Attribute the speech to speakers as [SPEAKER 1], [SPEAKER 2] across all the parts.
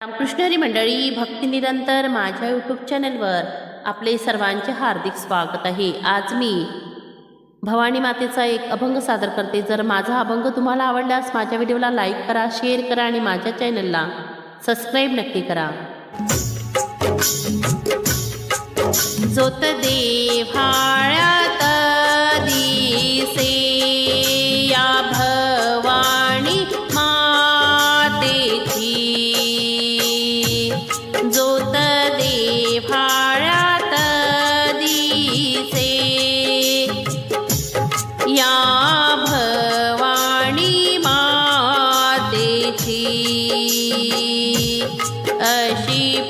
[SPEAKER 1] रामकृष्णरी मंडळी भक्ती निरंतर माझ्या यूट्यूब चॅनलवर आपले सर्वांचे हार्दिक स्वागत आहे. आज मी भवानी मातेचा एक अभंग सादर करते. जर माझा अभंग तुम्हाला आवडल्यास माझ्या व्हिडिओला लाईक करा शेअर करा आणि माझ्या चॅनलला सबस्क्राईब नक्की करा. जोत देवाळ्या अशी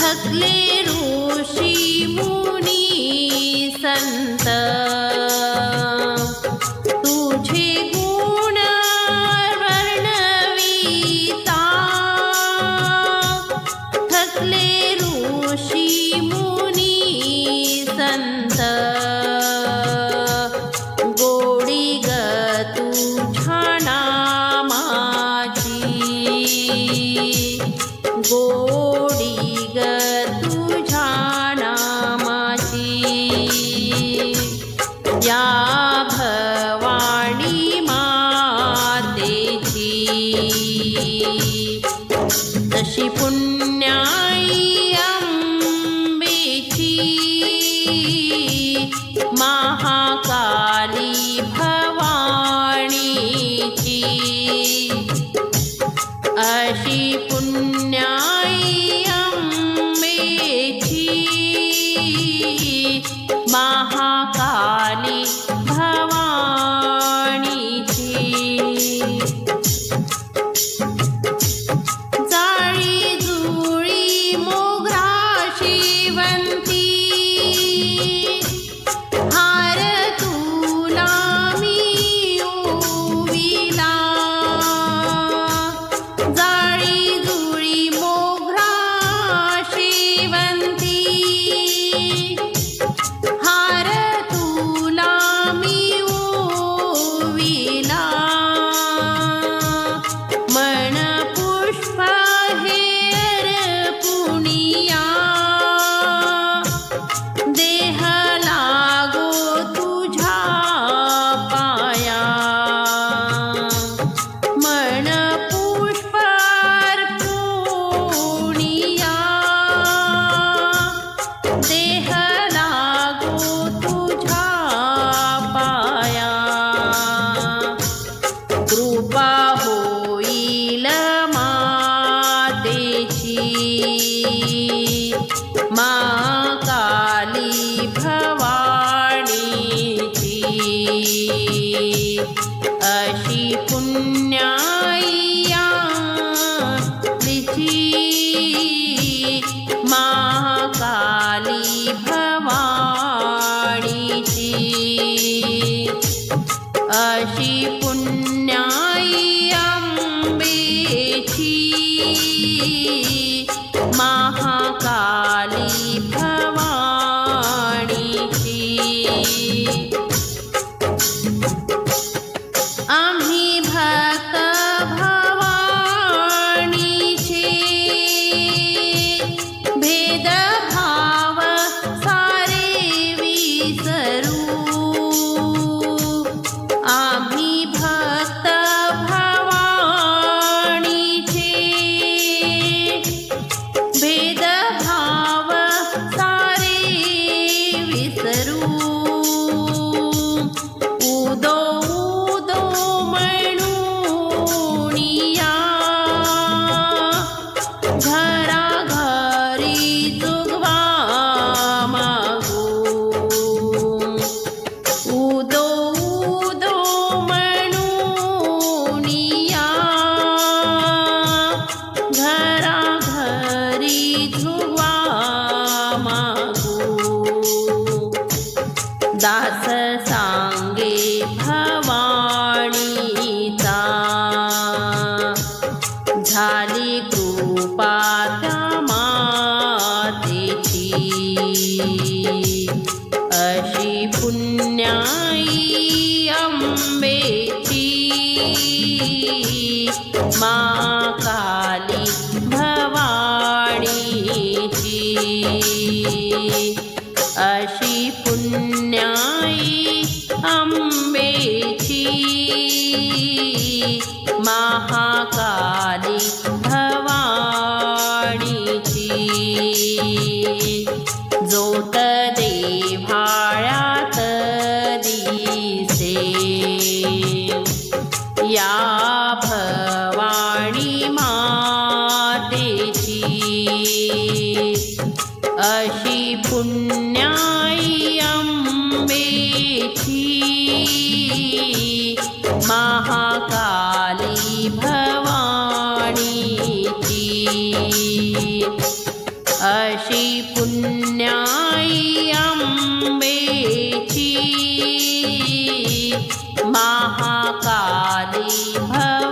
[SPEAKER 1] थकले ऋषी मुनी संत. तुझे गुण वर्णविता. थकले ऋषी मुनी संत. गोडी ग तुझ्या नामाची गोडी मा काली भवानीची. अशी पुण्याया तिची मा काली भ अशी पुण्याई अंबेची मा काली भवानीची. अशी पुण्याई अंबेची महाकाली जोत देव्हाळ्यात दिसे. या भवानी मातेची अशी पुण्याई अंबेची महाकाली भवानीची महाकाली भवानीची